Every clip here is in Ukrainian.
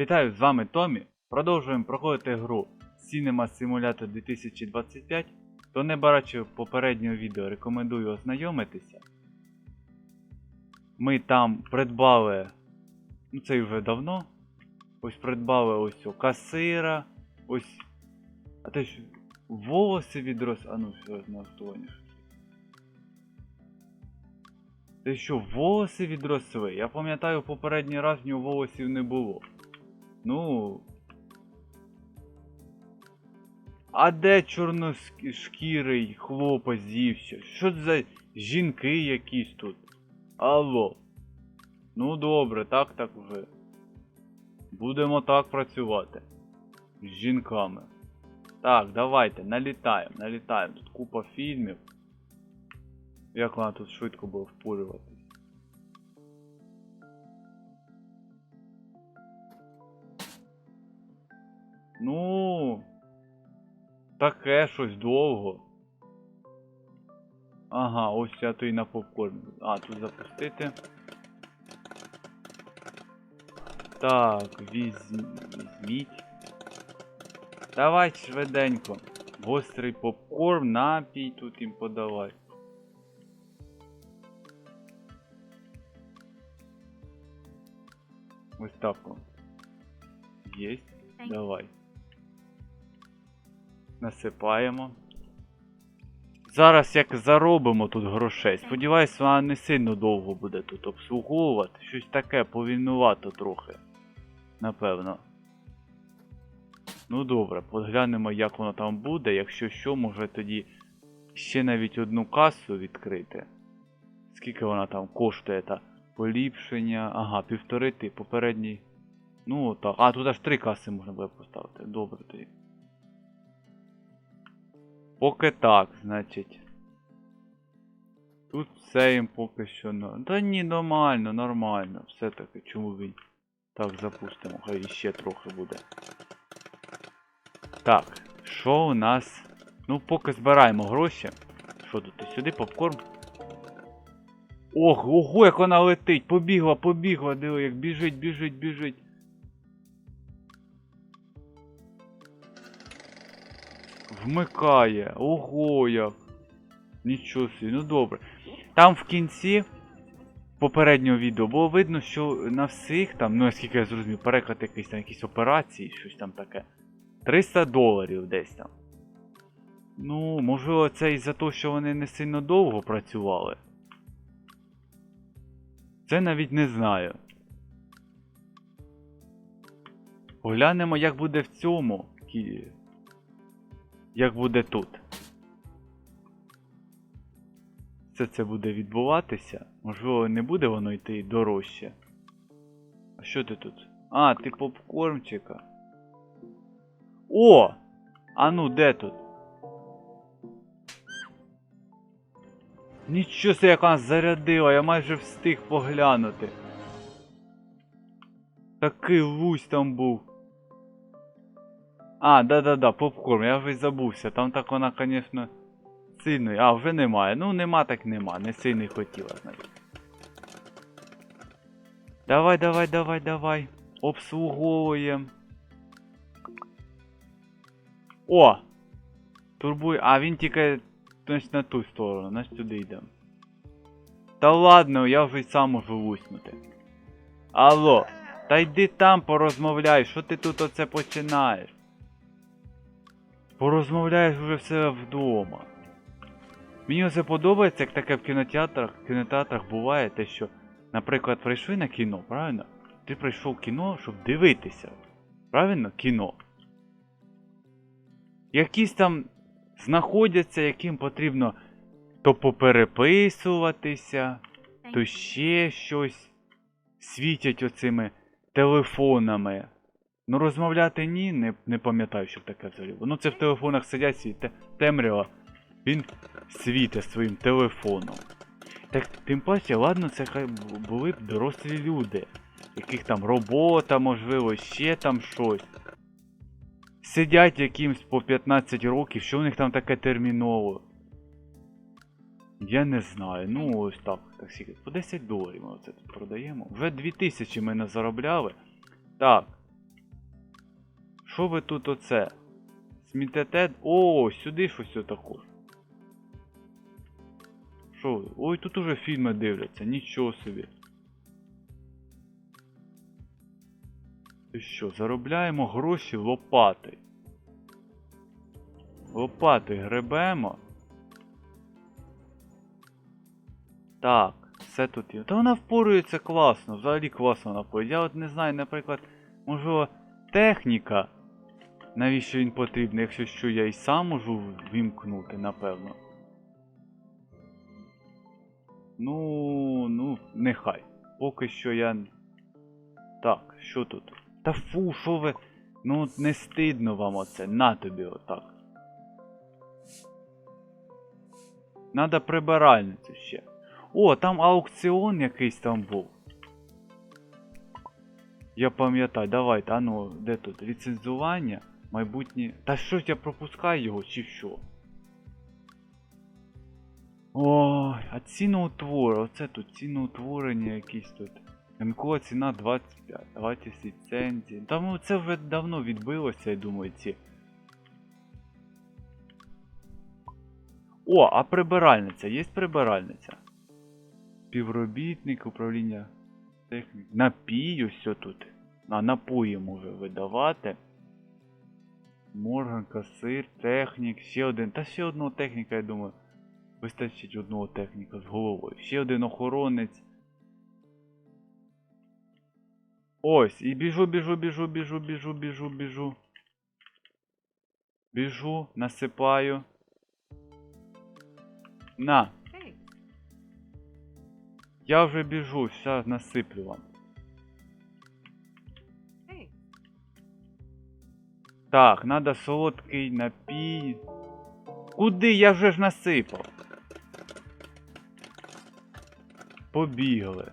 Вітаю, з вами Томі. Продовжуємо проходити гру Cinema Simulator 2025. Хто не бачив попереднього відео, рекомендую ознайомитися. Ми там придбали. Ну це вже давно. Ось придбали ось о, касира. Ось. А те що. Волоси відрос. А ну все на актуальні. Те що, волоси відросли? Я пам'ятаю, попередній раз в нього волосів не було. Ну. А де чорношкірий хлопець з'ївся? Що це за жінки якісь тут? Алло. Ну добре, так так вже. Будемо так працювати. З жінками. Так, давайте, налітаємо, налітаємо. Тут купа фільмів. Як вона тут швидко буде впорюватись. Ну. Таке щось довго. Ага, ось я то і на попкорн. А, тут запустити. Так, візь... візьміть. Давай швиденько. Гострий попкорн, напій тут їм подавай. Ось так. Єсть. Давай. Насипаємо. Зараз як заробимо тут грошей. Сподіваюсь, вона не сильно довго буде тут обслуговувати. Щось таке повільнувато трохи. Напевно. Ну добре, поглянемо, як воно там буде. Якщо що, може тоді ще навіть одну касу відкрити. Скільки вона там коштує та поліпшення. Ага, півтори ти, попередній. Ну так. А, тут аж три каси можна буде поставити. Добре тоді. Поки так, значить. Тут все їм поки що. но- Та ні, нормально, нормально. Все-таки, чому він. Так, запустимо, хай іще трохи буде. Так, що у нас? Ну, поки збираємо гроші. Що тут? Сюди попкорн. Ох, ого, як вона летить! Побігла, побігла, диви, як біжить, біжить, біжить. Вмикає. Ого, як. Нічого собі, ну добре. Там в кінці попереднього відео було видно, що на всіх там, ну наскільки я зрозумів, переклад якийсь там якісь операції, щось там таке. 300 доларів десь там. Ну, можливо, це із-за того, що вони не сильно довго працювали. Це навіть не знаю. Поглянемо, як буде в цьому. Як буде тут. Все це буде відбуватися. Можливо, не буде воно йти дорожче. А що ти тут? А, ти попкормчика. О! А ну, де тут? Нічого себе, як вона зарядила, я майже встиг поглянути. Такий лусь там був. А, да-да-да, попкорн, я вже забувся. Там так вона, звісно, сильно. А, вже немає. Ну, нема так нема. Не сильно хотіла, значить. Давай, давай, давай, давай. Обслуговуємо. О! Турбує. А, він тільки значить, на ту сторону, значить туди йдемо. Та ладно, я вже й сам можу луснути. Алло, та йди там порозмовляй, що ти тут оце починаєш? Порозмовляєш вже все вдома. Мені оце подобається, як таке в кінотеатрах, в кінотеатрах буває те, що, наприклад, прийшли на кіно, правильно? Ти прийшов в кіно, щоб дивитися. Правильно? Кіно. Якісь там знаходяться, яким потрібно то попереписуватися, то ще щось світять оцими телефонами. Ну розмовляти ні, не, не пам'ятаю, щоб таке взагалі. Ну це в телефонах сидять свій те- темрява. Він світить своїм телефоном. Так тим паче, ладно, це хай були б дорослі люди. Яких там робота, можливо, ще там щось. Сидять якимсь по 15 років, що у них там таке терміново. Я не знаю. Ну ось так. так скільки. По 10 доларів ми оце тут продаємо. Вже 2000 ми не заробляли. Так. Що ви тут оце? Смітете. О, сюди щось отако. Що? ви? Ой, тут уже фільми дивляться, нічого собі. І що, заробляємо гроші лопати. Лопати гребемо. Так, все тут є. Та вона впорується класно, взагалі класно вона впорується. Я от не знаю, наприклад, можливо, техніка. Навіщо він потрібен, якщо що я і сам можу вімкнути, напевно. Ну, ну, нехай. Поки що я. Так, що тут? Та фу, що ви. Ну, не стидно вам оце. На тобі отак. Надо прибиральницю ще. О, там аукціон якийсь там був. Я пам'ятаю, давайте, а ну, де тут? Ліцензування? Майбутнє. Та що ж я пропускаю його, чи що? Ой, а ціноутвори, оце тут ціноутворення якісь тут. Ринкова ціна 25, 20 ліцензій. Та ну це вже давно відбилося, я думаю, ці. О, а прибиральниця, є прибиральниця? Співробітник, управління техніки. Напій, ось тут. А напої може видавати. Морган, касир, технік, ще один. Та ще одного техніка, я думаю. Вистачить одного техніка з головою. Ще один охоронець. Ось, і біжу, біжу, біжу, біжу, біжу, біжу, біжу. Біжу, насипаю. На. Я вже біжу, зараз насиплю вам. Так, надо солодкий напій. Куди? Я вже ж насипав. Побігли.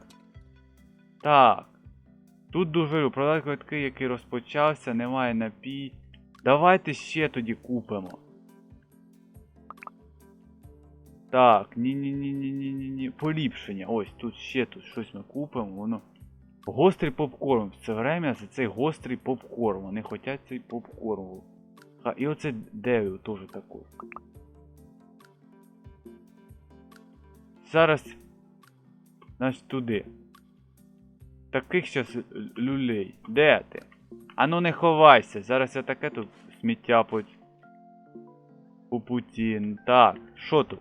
Так. Тут дуже продати квитки, який розпочався, немає напій. Давайте ще тоді купимо. Так, ні-ні-ні-ні-ні-ні-ні. Поліпшення. Ось тут ще тут щось ми купимо, воно. Гострий попкорн. Все время за цей гострий попкорн. Вони хочуть цей попкорн. Ха, і оце Девіл теж такий. Зараз. Значить туди. Таких щас люлей. Де ти? Ану не ховайся. Зараз я таке тут сміття по, по путі. Так, що тут?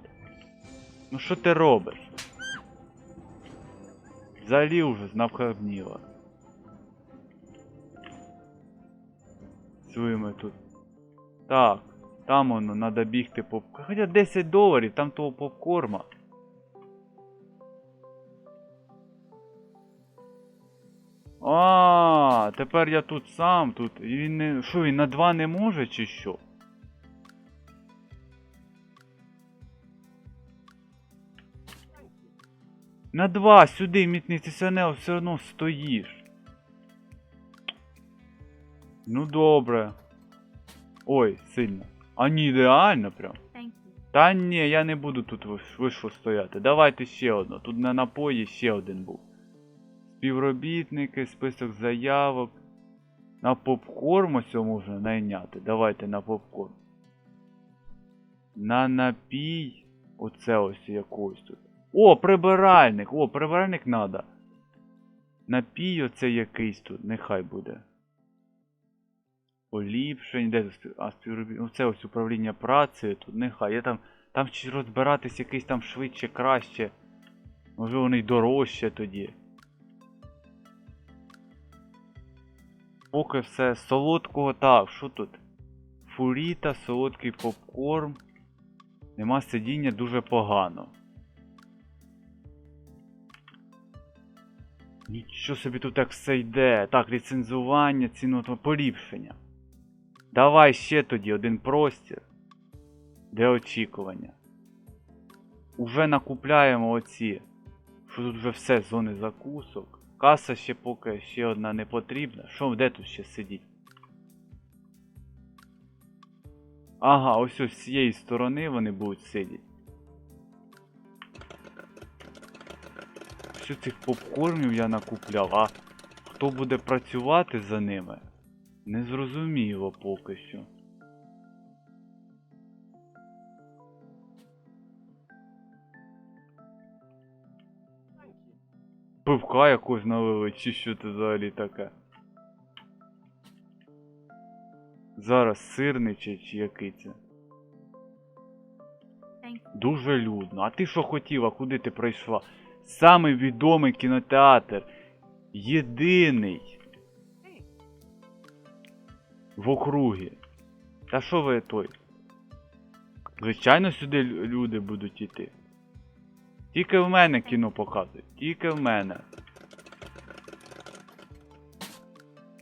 Ну що ти робиш? Взагалі уже знавхабніла. Своїми тут. Так, там воно надо бігти поп. Хоча 10 доларів, там того попкорма. А, тепер я тут сам, тут. Він не. Що, він на два не може чи що? На два сюди, мітний сенел, все одно стоїш. Ну добре. Ой, сильно. А ні, ідеально прям. Та ні, я не буду тут виш- вийшло стояти. Давайте ще одну. Тут на напої ще один був. Співробітники, список заявок. На попкорм ось можна найняти. Давайте на попкорн. На напій. Оце ось якось тут. О, прибиральник! О, прибиральник надо. Напій оце якийсь тут, нехай буде. Поліпшень, де а, співробіт... Оце ось управління працею тут, нехай. Я там. Там чи розбиратись якийсь там швидше, краще. Може вони й дорожче тоді. Поки все солодкого. Так, що тут? Фуріта, солодкий попкорн. Нема сидіння дуже погано. Нічого собі тут так все йде. Так, ліцензування, ціну поліпшення. Давай ще тоді один простір. Де очікування. Уже накупляємо оці. Що тут вже все зони закусок. Каса ще поки ще одна не потрібна. Що, де тут ще сидіть? Ага, ось ось з цієї сторони вони будуть сидіти. Що цих попкормів я накупляв, а хто буде працювати за ними? Незрозуміло поки що. Пивка якось налили, чи що це взагалі таке? Зараз сирний чи, чи який це? Дуже людно. А ти що хотіла? Куди ти прийшла? Самий відомий кінотеатр. Єдиний. В округі. Та що ви той? Звичайно, сюди люди будуть іти. Тільки в мене кіно показують. Тільки в мене.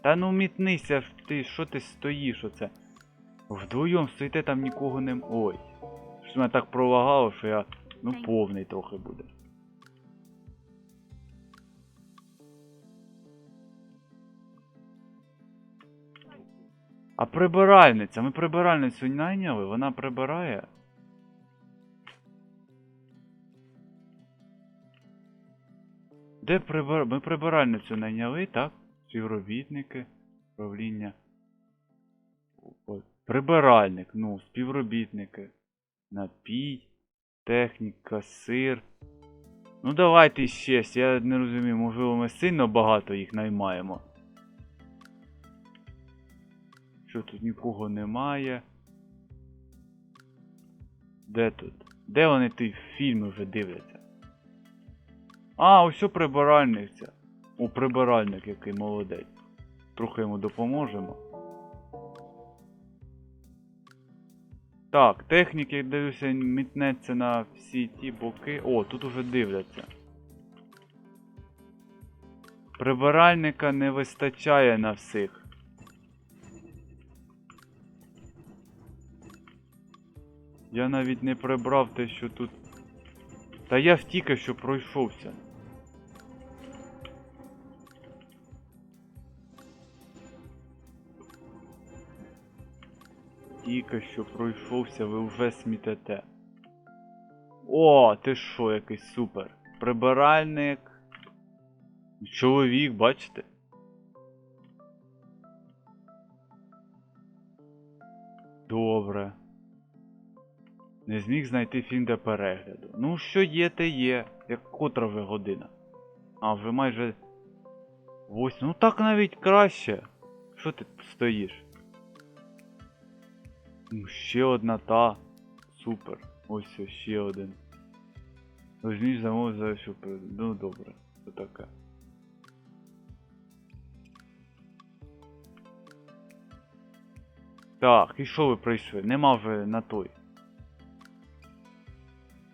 Та ну мітнися ти, що ти стоїш оце? Вдвоєм стоїте там нікого не. Ой. Що мене так пролагало, що я. Ну повний трохи буде. А прибиральниця, ми прибиральницю найняли, вона прибирає. Де прибир... Ми прибиральницю найняли, так? Співробітники, управління. От. Прибиральник, ну, співробітники. Напій, техніка, сир. Ну давайте ще, я не розумію, можливо, ми сильно багато їх наймаємо. Що тут нікого немає? Де тут? Де вони ті фільми вже дивляться? А, ось що прибиральниця. О, прибиральник який молодець. Трохи йому допоможемо. Так, техніки, дивлюся, мітнеться на всі ті боки. О, тут уже дивляться. Прибиральника не вистачає на всіх. Я навіть не прибрав те, що тут. Та я ж тільки що пройшовся. Тільки що пройшовся, ви вже смітете. О, ти що, який супер. Прибиральник. Чоловік, бачите? Добре. Не зміг знайти фільм для перегляду. Ну, що є, те є. Як котра вже година. А, вже майже. Восьма. Ну так навіть краще. Що ти стоїш? Ну, ще одна та. Супер. Ось ось ще один. Візьміть замов за що Ну добре. Це таке. Так, і що ви прийшли? Нема вже на той.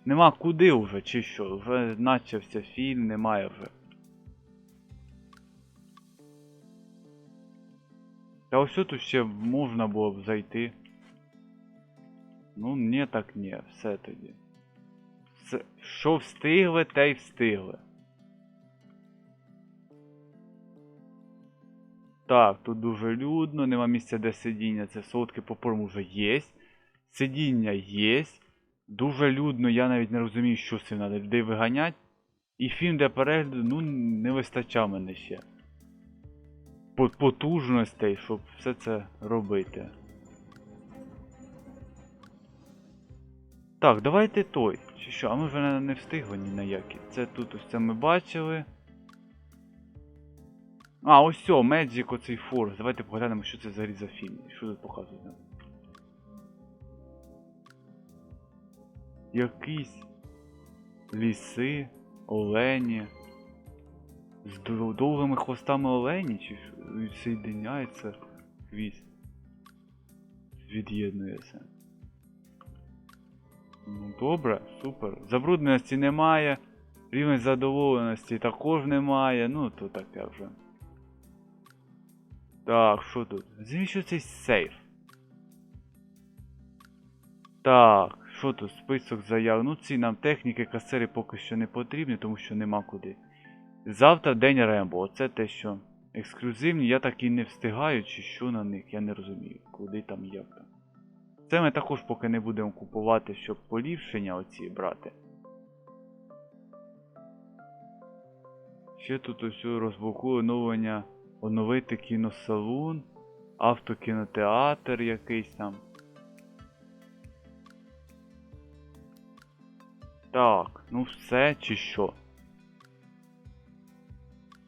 Нема куди вже, чи що? Вже начався фільм, немає вже. Та ось тут ще можна було б зайти. Ну, ні, так ні, все тоді. Все, що встигли, те й встигли. Так, тут дуже людно, нема місця де сидіння. Це солодке попорм уже є. Сидіння є. Дуже людно, я навіть не розумію, що з цим треба людей виганять. І фільм для перегляду, ну, не вистачав мене ще. Потужностей, щоб все це робити. Так, давайте той. Чи що? А ми вже не- встигли ні на які. Це тут ось це ми бачили. А, ось все, Magic оцей Force. Давайте поглянемо, що це взагалі за фільм. Що тут показують нам. Якісь ліси, олені. З довгими хвостами олені, чи? Відсоєдиняється хвіст. Від'єднується. Ну добре, супер. Забрудненості немає. Рівень задоволеності також немає. Ну, то таке вже. Так, що тут? Звісно, цей сейф. Так, що тут? Список заяв. Ну, ці нам техніки, касери поки що не потрібні, тому що нема куди. Завтра день Рембо. Оце те, що ексклюзивні, я так і не встигаю, чи що на них, я не розумію. Куди там як там. Це ми також поки не будемо купувати, щоб поліпшення оці брати. Ще тут ось розблокує оновлення, оновити кіносалон. Автокінотеатр якийсь там. Так, ну все чи що?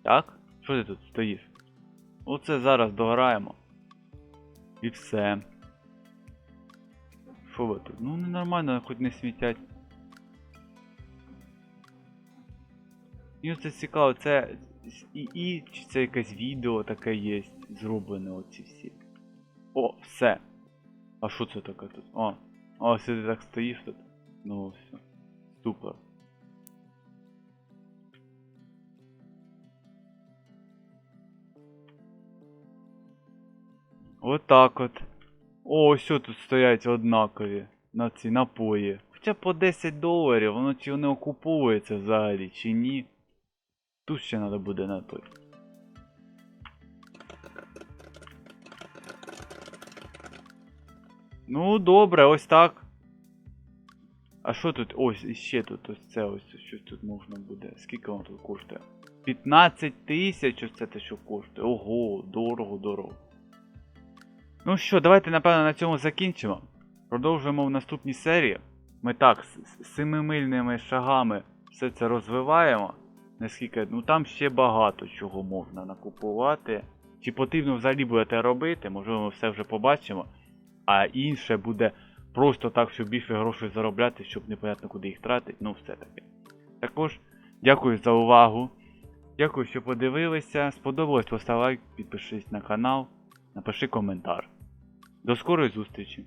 Так? Що ти тут стоїш? Оце зараз дограємо. І все. Що ви тут? Ну ненормально, хоч не смітять. Мені це цікаво, це з ІІ, чи це якесь відео таке є, зроблене оці всі. О, все. А що це таке тут? О, о, ти так стоїш тут. Ну все. Супер. Отак от. О, ось тут стоять однакові на ці напої. Хоча по 10 доларів, воно чи не окуповується взагалі, чи ні. Тут ще треба буде на той. Ну, добре, ось так. А що тут? Ось іще тут ось це ось щось тут можна буде. Скільки воно тут коштує? 15 тисяч ось це те, що коштує. Ого, дорого, дорого. Ну що, давайте, напевно, на цьому закінчимо. Продовжуємо в наступній серії. Ми так, з семимильними шагами все це розвиваємо. Наскільки, ну там ще багато чого можна накупувати. Чи потрібно взагалі будете робити, можливо, ми все вже побачимо. А інше буде просто так, щоб більше грошей заробляти, щоб непонятно куди їх тратити. Ну, все таке. Також дякую за увагу. Дякую, що подивилися. Сподобалось, постав лайк, підпишись на канал, напиши коментар. До скорої зустрічі!